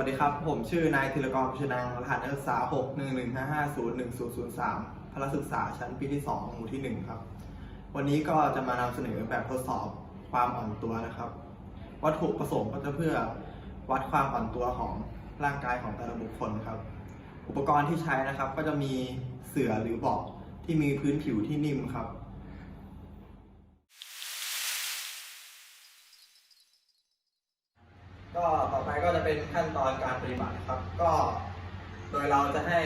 วัสดีครับ ผมชื่อนายธีรกรพิชนังรหัสนักศึกษา 6 1 1 5 5 0 1 0 0 3พละศึกษาชั้นปีที่ 2 หมู่ที่ 1 ครับ วันนี้ก็จะมานำเสนอแบบทดสอบความอ่อนตัวนะครับ วัตถุประสงค์ก็จะเพื่อวัดความอ่อนตัวของร่างกายของแต่ละบุคคลครับ อุปกรณ์ที่ใช้นะครับก็จะมีเสื่อหรือเบาะที่มีพื้นผิวที่นิ่มครับ ก็ต่อไปก็จะเป็นขั้นตอนการปฏิบัตินะครับ ก็โดยเราจะให้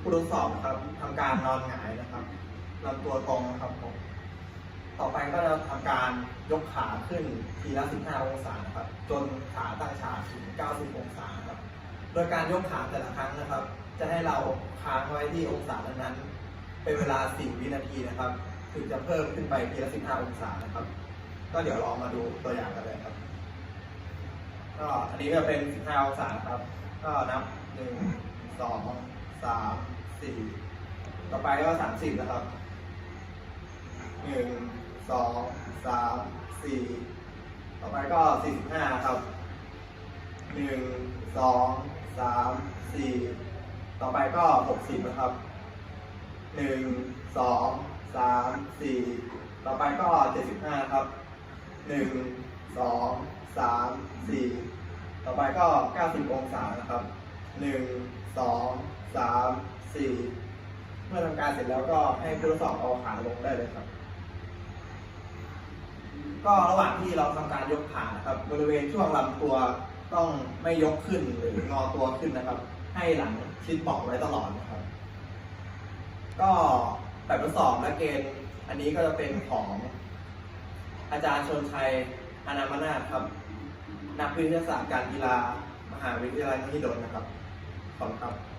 ผู้ทดสอบนะครับทำการนอนหงายนะครับลำตัวตรงนะครับผมต่อไปก็จะทำการยกขาขึ้นทีละ 15 องศาครับ จนขาตั้งฉากถึง 90 องศานะครับ โดยการยกขาแต่ละครั้งนะครับ จะให้เราค้างไว้ที่องศานั้นๆเป็นเวลา4วินาทีนะครับ ถึงจะเพิ่มขึ้นไปทีละ 15 องศานะครับ ก็เดี๋ยวลองมาดูตัวอย่างกันเลยครับ ก็อันนี้ก็เป็น15องศาครับ ก็นับ1 2 3 4ต่อไปก็30นะครับ1 2 3 4ต่อไปก็45ครับ1 2 3 4ต่อไปก็60นะครับ1 2 3 4ต่อไปก็75ครับหนึ่งสอง สามสี่ต่อไปก็เก้าสิบองศานะครับหนึ่งสองสามสี่เมื่อทำการเสร็จแล้วก็ให้ผู้ทดสอบเอาขาลงได้เลยครับ ก็ระหว่างที่เราทำการยกขานะครับ บริเวณช่วงลำตัวต้องไม่ยกขึ้นหรืองอตัวขึ้นนะครับ ให้หลังชิดเบาะไว้ตลอดนะครับ ก็แบบทดสอบและเกณฑ์อันนี้ก็จะเป็นของอาจารย์ชนชัย อนามนาถครับ นักวิทยาศาสตร์การกีฬา มหาวิทยาลัยมหิดลนะครับ ขอบคุณครับ